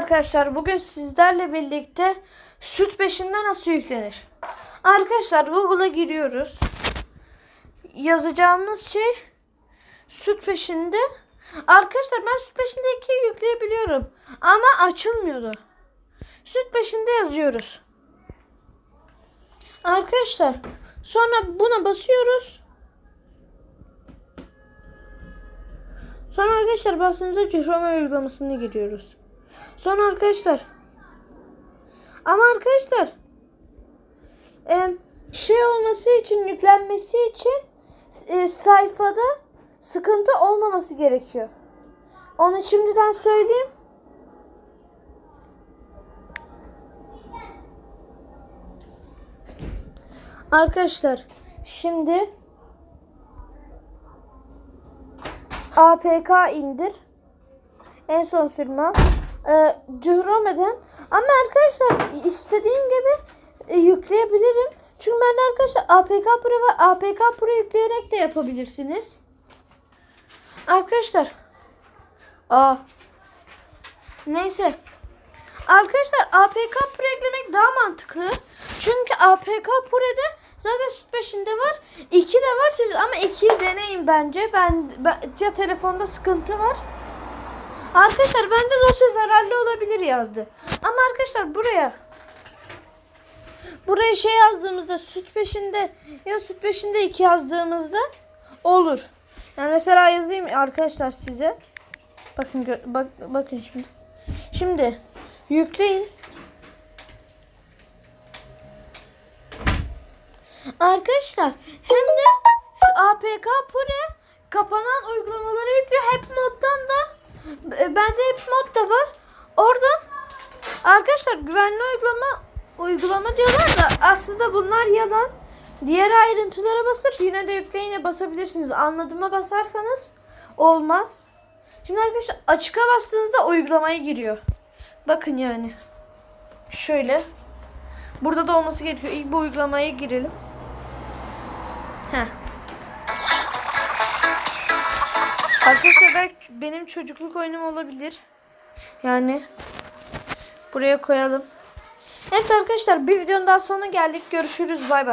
Arkadaşlar bugün sizlerle birlikte süt peşinde nasıl yüklenir? Arkadaşlar Google'a giriyoruz. Yazacağımız şey süt peşinde. Arkadaşlar ben süt peşinde 2'yi yükleyebiliyorum. Ama açılmıyordu. Süt peşinde yazıyoruz. Arkadaşlar sonra buna basıyoruz. Sonra arkadaşlar bastığımızda Chrome uygulamasını giriyoruz. Sonra arkadaşlar ama arkadaşlar e, şey olması için yüklenmesi için e, sayfada sıkıntı olmaması gerekiyor. Onu şimdiden söyleyeyim. Arkadaşlar şimdi APK indir. En son sürme. Ee, Cihrome'den. Ama arkadaşlar istediğim gibi e, yükleyebilirim. Çünkü bende arkadaşlar APK Pro var. APK Pro yükleyerek de yapabilirsiniz. Arkadaşlar. Aa. Neyse. Arkadaşlar APK Pro eklemek daha mantıklı. Çünkü APK Pro'da zaten süt peşinde var. 2 de var siz ama 2'yi deneyin bence. Ben, ben ya telefonda sıkıntı var. Arkadaşlar bende dosya zararlı olabilir yazdı. Ama arkadaşlar buraya buraya şey yazdığımızda süt peşinde ya süt peşinde 2 yazdığımızda olur. Yani mesela yazayım arkadaşlar size. Bakın bak bakın şimdi. Şimdi yükleyin. Arkadaşlar hem de şu APK Pro kapanan uygulamaları yüklüyor. Hep moddan da bende hep mod da var. Oradan arkadaşlar güvenli uygulama uygulama diyorlar da aslında bunlar yalan. Diğer ayrıntılara basıp yine de yükleyine basabilirsiniz. Anladıma basarsanız olmaz. Şimdi arkadaşlar açıka bastığınızda uygulamaya giriyor. Bakın yani. Şöyle. Burada da olması gerekiyor. İlk bu uygulamaya girelim. Heh. Arkadaşlar belki benim çocukluk oyunum olabilir. Yani buraya koyalım. Evet arkadaşlar bir videonun daha sonuna geldik. Görüşürüz. Bay bay.